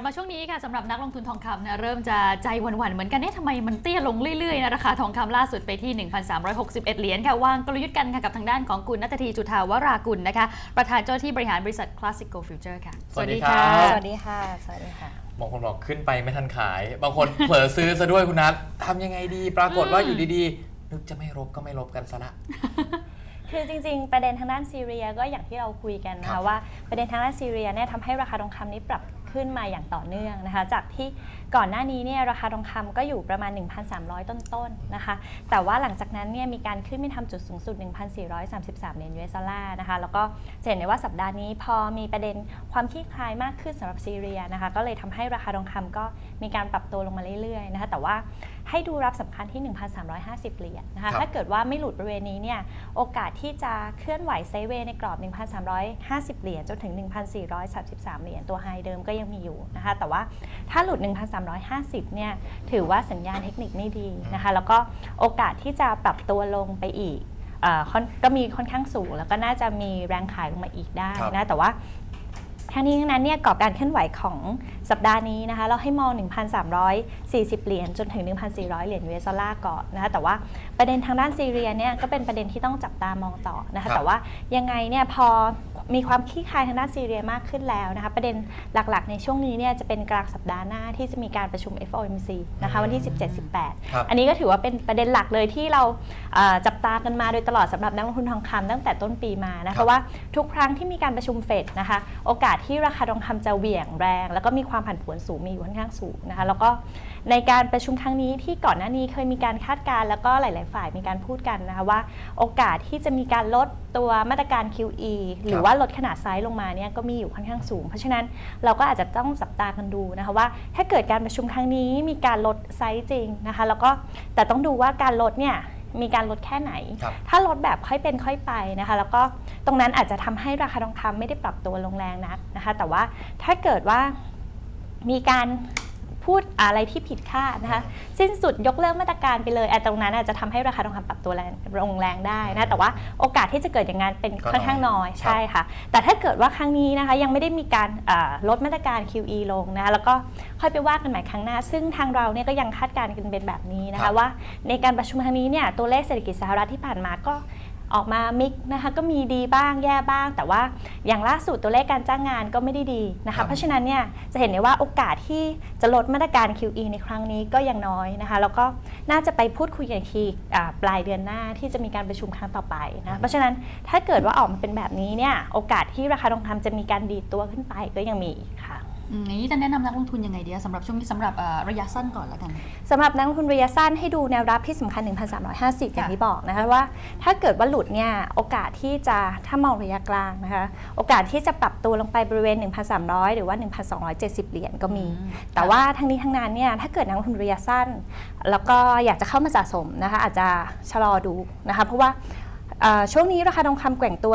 ลับมาช่วงนี้ค่ะสำหรับนักลงทุนทองคำนะเริ่มจะใจหวั่นๆเหมือนกันเนี่ยทำไมมันเตี้ยลงเรื่อยๆนะราคาทองคำล่าสุดไปที่ 1,361 เหรียญค่ะวางกลยุทธ์กันค่ะกับทางด้านของคุณนัททีจุธาวรากุลนะคะ ประธานเจ้าหน้าที่บริหารบริษัท Classico Future ค่ะ สวัสดีครับสวัสดีค่ะ สวัสดีค่ะบางคนบอกขึ้นไปไม่ทันขาย บางคนเผลอซื้อซะด้วยคุณนัททำยังไงดี ปรากฏว่าอยู่ดีๆนึกจะไม่รบก็ไม่รบกันซะละคือจริงๆ ประเด็นทางด้านซีเรียก็อย่างที่เราคุยกันนะครัคะบว่าประเด็นทางด้านซีเรียเนี่ยทำให้ราคาทองคำนี้ปรับ ขึ้นมาอย่างต่อเนื่องนะคะ จากที่ก่อนหน้านี้เนี่ยราคาทองคำก็อยู่ประมาณ 1,300 ต้นๆนะคะ แต่ว่าหลังจากนั้นเนี่ยมีการขึ้นไปทำจุดสูงสุด 1,433เหรียญ US ดอลลาร์นะคะ แล้วก็จะเห็นได้ว่าสัปดาห์นี้พอมีประเด็นความคลี่คลายมากขึ้นสำหรับซีเรียนะคะ ก็เลยทำให้ราคาทองคำก็มีการปรับตัวลงมาเรื่อยๆนะคะ แต่ว่าให้ดูรับสำคัญที่ 1,350 เหรียญนะคะครับถ้าเกิดว่าไม่หลุดบริเวณนี้เนี่ย โอกาสที่จะเคลื่อนไหวไซด์เวย์ในกรอบ 1,350 เหรียญจนถึง 1,433 เหรียญตัวไฮเดิมก็ยังมีอยู่นะคะแต่ว่าถ้าหลุด 1,350 เนี่ยถือว่าสัญญาณเทคนิคไม่ดีนะคะแล้วก็โอกาสที่จะปรับตัวลงไปอีกเอ่อค่อนก็มีค่อนข้างสูง แล้วก็น่าจะมีแรงขายลงมาอีกได้ครับนะแต่ว่าทั้งนี้ทั้งนั้นเนี่ยกรอบการเคลื่อนไหวของสัปดาห์นี้นะคะ เราให้มอง 1,340 เหรียญจนถึง 1,400 เหรียญ US ดอลลาร์ก่อนนะคะ แต่ว่าประเด็นทางด้านซีเรียเนี่ยก็เป็นประเด็นที่ต้องจับตามองต่อนะครัคะบแต่ว่ายังไงเนี่ยพอ มีความคลี่คลายทางด้านซีเรียมากขึ้นแล้วนะคะประเด็นหลักๆ ในช่วงนี้เนี่ยจะเป็นกลางสัปดาห์หน้าที่จะมีการประชุม FOMC นะคะวันที่ 17-18ครับอันนี้ก็ถือว่าเป็นประเด็นหลักเลยที่เราเอ่อจับตากันมาโดยตลอดสำหรับนักลงทุนทองคำตั้งแต่ต้นปีมานะครัคะบว่าทุกครั้งที่มีการประชุมเฟดนะคะโอกาสที่ราคาทองคำจะเหวี่ยงแรง แล้วก็มีความผันผวนสูงมีอยู่ค่อนข้างสูงนะคะแล้วก็ในการประชุมครั้งนี้ที่ก่อนหน้านี้เคยมีการคาดการณ์แล้วก็หลาย ๆ ฝ่ายมีการพูดกันนะคะว่า โอกาสที่จะมีการลดตัวมาตรการ QE หรือว่าลดขนาดไซส์ลงมาเนี่ยก็มีอยู่ค่อนข้างสูง เพราะฉะนั้นเราก็อาจจะต้องจับตากันดูนะคะว่า ถ้าเกิดการประชุมครั้งนี้มีการลดไซส์จริงนะคะแล้วก็แต่ต้องดูว่าการลดเนี่ยมีการลดแค่ไหนครับถ้าลดแบบค่อยเป็นค่อยไปนะคะ แล้วก็ตรงนั้นอาจจะทำให้ราคาทองคำไม่ได้ปรับตัวลงแรงนักนะคะ แต่ว่าถ้าเกิดว่ามีการ พูดอะไรที่ผิดคาดนะคะสิ้นสุดยกเลิกมาตรการไปเลยไอ้ตรงนั้นอาจจะทำให้ราคาทองคำปรับตัวแรงลงแรงได้นะแต่ว่าโอกาสที่จะเกิดอย่างนั้นเป็นก็น้อยค่อนข้างน้อยครับใช่ค่ะ แต่ถ้าเกิดว่าครั้งนี้นะคะยังไม่ได้มีการอ่าลดมาตรการ QE ลงนะคะแล้วก็ค่อยไปว่ากันใหม่ครั้งหน้า ซึ่งทางเราเนี่ยก็ยังคาดการณ์กันเป็นแบบนี้นะครัคะบว่า ในการประชุมครั้งนี้เนี่ยตัวเลขเศรษฐกิจสหรัฐที่ผ่านมาก็ ออกมามิกนะคะก็มีดีบ้างแย่บ้าง แต่ว่าอย่างล่าสุดตัวเลขการจ้างงานก็ไม่ได้ดีนะครัคะบ เพราะฉะนั้นเนี่ยจะเห็นได้ว่าโอกาสที่จะลดมาตรการ QE ในครั้งนี้ก็ยังน้อยนะคะแล้วก็น่าจะไปพูดคุยกันอีกทีอ่าปลายเดือนหน้าที่จะมีการประชุมครั้งต่อไปนะเพราะฉะนั้นถ้าเกิดว่าออกมาเป็นแบบนี้เนี่ยโอกาสที่ราคาทองคำจะมีการดีดตัวขึ้นไปก็ยังมีอีกค่ะอืมอย่าง นี้จะแนะนำนักลงทุนยังไงดีอะสำหรับช่วงนี้สำหรับเอ่อระยะสั้นก่อนแล้วกันสำหรับนักลงทุนระยะสั้นให้ดูแนวรับที่สำคัญ 1,350 อย่างที่บอกนะคะว่า ถ้าเกิดว่าหลุดเนี่ยโอกาสที่จะถ้ามองระยะกลางนะคะโอกาสที่จะปรับตัวลงไปบริเวณ 1,300 หรือว่า 1,270 เหรียญก็มีอืมแต่ว่าทั้งนี้ทั้งนั้นเนี่ยถ้าเกิดนักลงทุนระยะสั้น แล้วก็อยากจะเข้ามาสะสมนะคะอาจจะชะลอดูนะคะเพราะว่าเอ่อ ช่วงนี้ราคาทองคำแกว่งตัว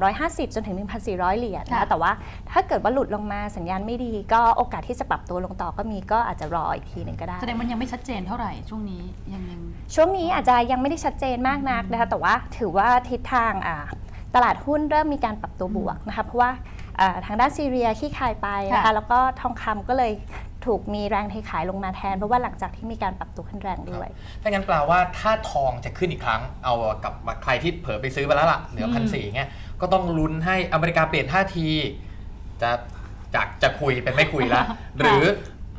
1,350 จนถึง 1,400 เหรียญนะค่ะคะแต่ว่าถ้าเกิดว่าหลุดลงมาสัญญาณไม่ดี ก็โอกาสที่จะปรับตัวลงต่อก็มีก็อาจจะรออีกทีหนึ่งก็ได้แสดงมันยังไม่ชัดเจนเท่าไหร่ช่วงนี้ยังยังช่วงนี้อาจจะยังไม่ได้ชัดเจนมากนักนะคะแต่ว่าถือว่าทิศทางอ่าตลาดหุ้นเริ่มมีการปรับตัวบวกนะคะเพราะว่าอ่าทางด้านซีเรียขี้คายไปนะค่ะคะแล้วก็ทองคำก็เลย ถูกมีแรงเทขายลงมาแทน เพราะว่าหลังจากที่มีการปรับตัวขึ้นแรงด้วย ถ้างั้นแปลว่าถ้าทองจะขึ้นอีกครั้ง เอากับใครที่เผลอไปซื้อไปแล้วล่ะเหลืออืมพันสี่เงี้ยก็ต้องลุ้นให้อเมริกาเปลี่ยนท่าที จะจากจะคุยเป็นไม่คุยละหรือ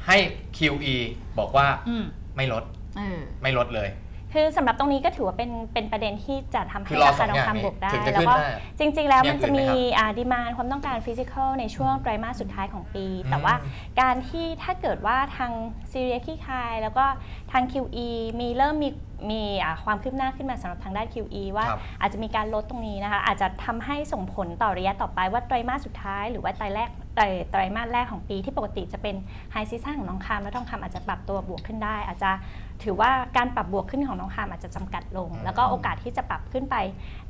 ให้ QE บอกว่าอืมไม่ลดเออไม่ลดเลย คือสำหรับตรงนี้ก็ถือว่าเป็นเป็นประเด็นที่จะทำคืให้อรอราสคาองทอองย่างคำบวกได้ ถึงจะแล้วขึ้นก็ได้จริง ๆ แล้วมันจะมีมีอย่างอื่นไหมครับอ่าดีมานความต้องการฟิสิกอลในช่วงไตรมาสสุดท้ายของปี อืมแต่ว่าการที่ถ้าเกิดว่าทางซีเรียขี้คาย แล้วก็ทาง QE มีเริ่มมีมีอ่าความคืบหน้าขึ้นมาสำหรับทางด้าน QE ว่าครับ อาจจะมีการลดตรงนี้นะคะอาจจะทำให้ส่งผลต่อระยะต่อไปว่าไตรมาสสุดท้ายหรือว่าไตรแรก ไตรไตรมาสแรกของปีที่ปกติจะเป็นไฮซีซั่นของทองคำแล้วทองคำอาจจะปรับตัวบวกขึ้นได้ อาจจะถือว่าการปรับบวกขึ้นของทองคำอาจจะจำกัดลงอืมแล้วก็โอกาสที่จะปรับขึ้นไป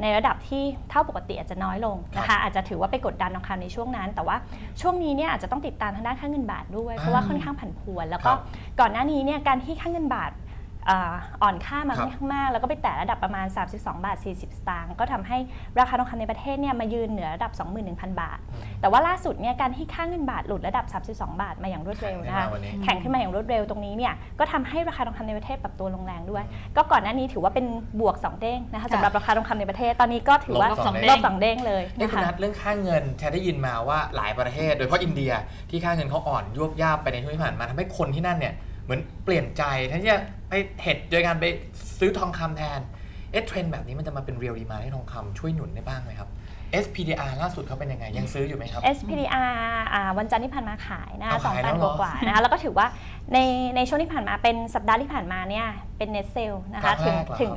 ในระดับที่เท่าปกติอาจจะน้อยลงนะคะอาจจะถือว่าไปกดดันทองคำในช่วงนั้น แต่ว่าช่วงนี้เนี่ยอาจจะต้องติดตามทางด้านค่าเงินบาทด้วยเพราะว่าค่อนข้างผันผวน แล้วก็ครับก่อนหน้านี้เนี่ยการที่ค่าเงินบาท อ่าอ่อนค่ามาครับค่อนข้างมาก แล้วก็ไปแตะระดับประมาณ 32 บาท 40 สตางค์ก็ทำให้ราคาทองคำในประเทศเนี่ยมายืนเหนือระดับ 21,000 บาท แต่ว่าล่าสุดเนี่ยการที่ค่าเงินบาทหลุดระดับ 32 บาทมาอย่างรวดเร็วนะคะแข็งขึ้นมาวันนี้แข็งขึ้นมาอย่างรวดเร็วตรงนี้เนี่ยก็ทำให้ราคาทองคำในประเทศปรับตัวลงแรงด้วย ก็ก่อนหน้านี้ถือว่าเป็นบวก 2 เด้งนะคะค่ะสำหรับราคาทองคำในประเทศตอนนี้ก็ถือว่าลบสองเด้งลบสองเด้งเลยนี่นะคุณคะนัทเรื่องค่าเงินแชร์ได้ยินมาว่าหลายประเทศ โดยเฉพาะอินเดียที่ค่าเงินเขาอ่อนยวบยาบไปในช่วงที่ผ่านมาทำให้คนที่นั่นเนี่ยเหมือนเปลี่ยนใจแทนที่จะ ไปเห็ดโดยการไปซื้อทองคำแทนเอ๊ะเทรนด์แบบนี้มันจะมาเป็นเรียลดีมาให้ทองคำช่วยหนุนได้บ้างไหมครับ SPDR ล่าสุดเขาเป็นยังไง ยังซื้ออยู่ไหมครับ SPDR อ่าวันจันทร์ที่ผ่านมาขายนะคะเอาสองขายแล้พันวเหรกอว่าๆนะคะแล้วก็ถือว่าในในช่วงที่ผ่านมาเป็นสัปดาห์ที่ผ่านมาเนี่ยเป็น net sale นะคะครั้งถึงแรกเหรอถึง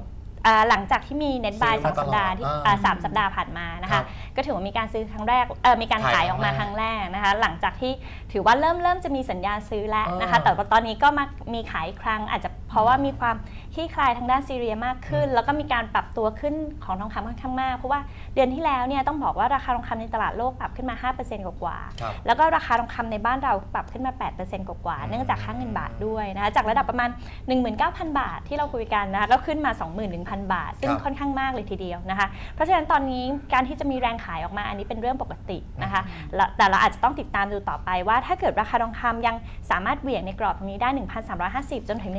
อ่าหลังจากที่มี net buy ซื้สออมางตลอดสัปดาห์ที่อ่าอ่าสามสัปดาห์ผ่านมานะครัคะบก็ถือว่ามีการซื้อครั้งแรกเออมีการขายขายออกมาคครั้รั้งงแรแรกกนะคะหลังจากที่ถือว่าเริ่มเริ่มจะมีสัญญาณซื้อแล้วนะคะอ่าแต่ว่าตอนนี้ก็มามีขายอีกครั้งอาจจะ เพราะว่ามีความคลี่คลายทางด้านซีเรียมากขึ้น แล้วก็มีการปรับตัวขึ้นของทองคำค่อนข้างมาก เพราะว่าเดือนที่แล้วเนี่ยต้องบอกว่าราคาทองคำในตลาดโลกปรับขึ้นมา 5%กว่าๆครับแล้วก็ราคาทองคำในบ้านเราปรับขึ้นมา 8%กว่าๆเนื่องจากค่าเงินบาทด้วยนะคะจากระดับประมาณ 19,000 บาทที่เราคุยกันนะคะก็ขึ้นมา 21,000 บาท ซึ่งครับค่อนข้างมากเลยทีเดียวนะคะเพราะฉะนั้นตอนนี้การที่จะมีแรงขายออกมาอันนี้เป็นเรื่องปกตินะคะแล้วแต่เราอาจจะต้องติดตามดูต่อไปว่า ถ้าเกิดราคาทองคำยังสามารถเหวี่ยงในกรอบตรงนี้ได้ 1,350 จนถึง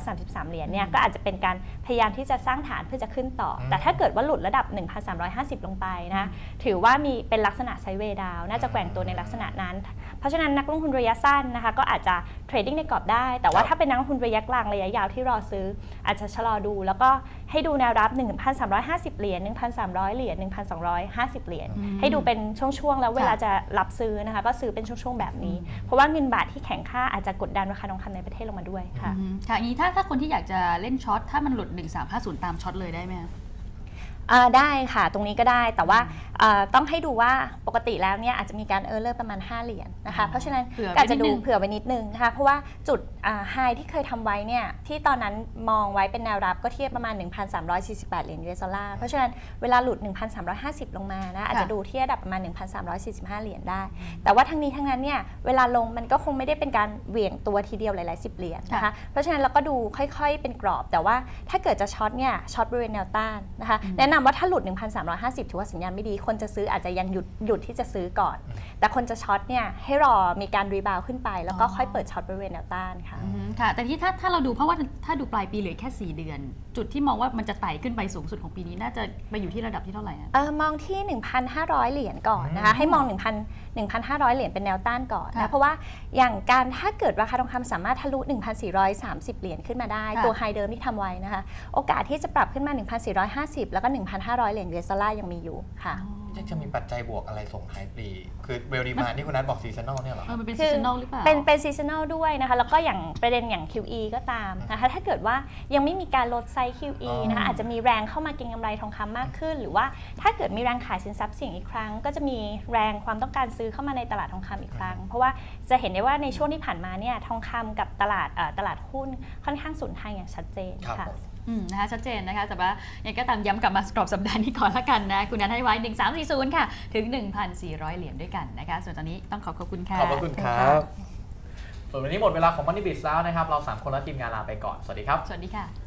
1,433 เหรียญเนี่ยก็อาจจะเป็นการพยายามที่จะสร้างฐานเพื่อจะขึ้นต่ออมแต่ถ้าเกิดว่าหลุดระดับ 1,350 ลงไปนะคะถือว่ามีเป็นลักษณะไซด์เวย์ดาว น่าจะแกว่งตัวในลักษณะนั้น เพราะฉะนั้นนักลงทุนระยะสั้นนะคะก็อาจจะเท รดดิ้งในกรอบได้ แต่ว่าครับถ้าเป็นนักลงทุนระยะกลางระยะยาวที่รอซื้อ อาจจะชะลอดู แล้วก็ให้ดูแนวรับ 1,350 เหรียญ 1,300 เหรียญ 1,250 เหรียญอืมให้ดูเป็นช่วงๆ แล้วเวลาค่ะจะรับซื้อนะคะ ก็ซื้อเป็นช่วงๆ แบบนี้ เพราะว่าเงินบาทที่แข็งค่าอาจจะกดดันราคาทองคำในประเทศลงมาด้วยค่ะอืมค่ะอย่างนี้ถ้าถ้าคนที่อยากจะเล่นช็อต ถ้ามันหลุด 1350 ตามช็อตเลยได้ไหมคะ อ่าได้ค่ะตรงนี้ก็ได้แต่ว่าอ่าต้องให้ดูว่าปกติแล้วเนี่ยอาจจะมีการเออร์เลอร์ประมาณ 5 เหรียญนะคะอ๋อเพราะฉะนั้นเผื่อไว้ก็อาจจะดูนิดนึง เผื่อไว้นิดนึงนะคะเพราะว่าจุดไฮที่เคยทำไว้เนี่ยที่ตอนนั้นมองไว้เป็นแนวรับก็เทียบประมาณ 1,348 เหรียญ US ดอลลาร์เพราะฉะนั้นเวลาหลุด 1,350 ลงมานะอาจจะดูที่ระดับประมาณ 1,345 เหรียญได้ แต่ว่าทั้งนี้ทั้งนั้นเนี่ยเวลาลงมันก็คงไม่ได้เป็นการเหวี่ยงตัวทีเดียวหลายๆสิบเหรียญนะคะเพราะฉะนั้นเราก็ดูค่อยๆเป็นกรอบ แต่ว่าถ้าเกิดจะช็อตเนี่ยช็อตบริเวณแนวต้านนะคะแนะนำว่าถ้าหลุด 1,350 ถือว่าสัญญาณไม่ดีคนจะซื้ออาจจะยังหยุดหยุดที่จะซื้อก่อน แต่คนจะช็อตเนี่ยให้รอมีการรีบาวขึ้นไป แล้วก็อ๋อค่อยเปิดช็อตบริเวณแนวต้านค่ะอืมค่ะ แต่ที่ถ้าถ้าเราดูเพราะว่าถ้าดูปลายปีเหลือแค่ 4 เดือน จุดที่มองว่ามันจะไต่ขึ้นไปสูงสุดของปีนี้น่าจะไปอยู่ที่ระดับที่เท่าไหร่อะเออมองที่ 1,500 เหรียญก่อนนะคะให้มอง 1,000 1,500 เหรียญเป็นแนวต้านก่อนค่ะนะ เพราะว่าอย่างการถ้าเกิดราคาทองคำสามารถทะลุ 1,430 เหรียญขึ้นมาได้ค่ะตัวไฮเดิมที่ทำไว้นะคะ โอกาสที่จะปรับขึ้นมา 1,450 แล้วก็ 1,500 เหรียญ US ดอลลาร์ยังมีอยู่ค่ะยังจะมีปัจจัยบวกอะไรส่งท้ายปี คือเวลดีมาที่คุณนัทบอกซีซันอลเนี่ยเหรอเออมันเป็นคืซีอซันอลหรือเปล่า เป็นเป็นซีซันอลด้วยนะคะ แล้วก็อย่างประเด็นอย่าง QE ก็ตามนะคะ ถ้าเกิดว่ายังไม่มีการลดไซส์ QE อ๋อนะคะ อาจจะมีแรงเข้ามาเก็งกำไรทองคำมากขึ้น หรือว่าถ้าเกิดมีแรงขายสินทรัพย์เสี่ยงอีกครั้ง ก็จะมีแรงความต้องการซื้อเข้ามาในตลาดทองคำอีกครั้ง เพราะว่าจะเห็นได้ว่าในช่วงที่ผ่านมาเนี่ยทองคำกับตลาดเอ่อตลาดหุ้นค่อนข้างสูญทางอย่างชัดเจนครับค่ะผมอืมนะคะชัดเจนนะคะแต่ว่ายังก็ตามย้ำกลับมากรอบสัปดาห์นี้ก่อนละกันนะ คุณนันให้ไว้ 1340 ค่ะ ถึง 1,400 เหรียญด้วยกันนะคะ ส่วนตอนนี้ต้องขอขอบคุณค่ะ ขอบพระคุณครับ ส่วนวันนี้หมดเวลาของ Money b i z แล้วนะครับ เรา 3 คนและทีมงานลาไปก่อน สวัสดีครับ สวัสดีค่ะ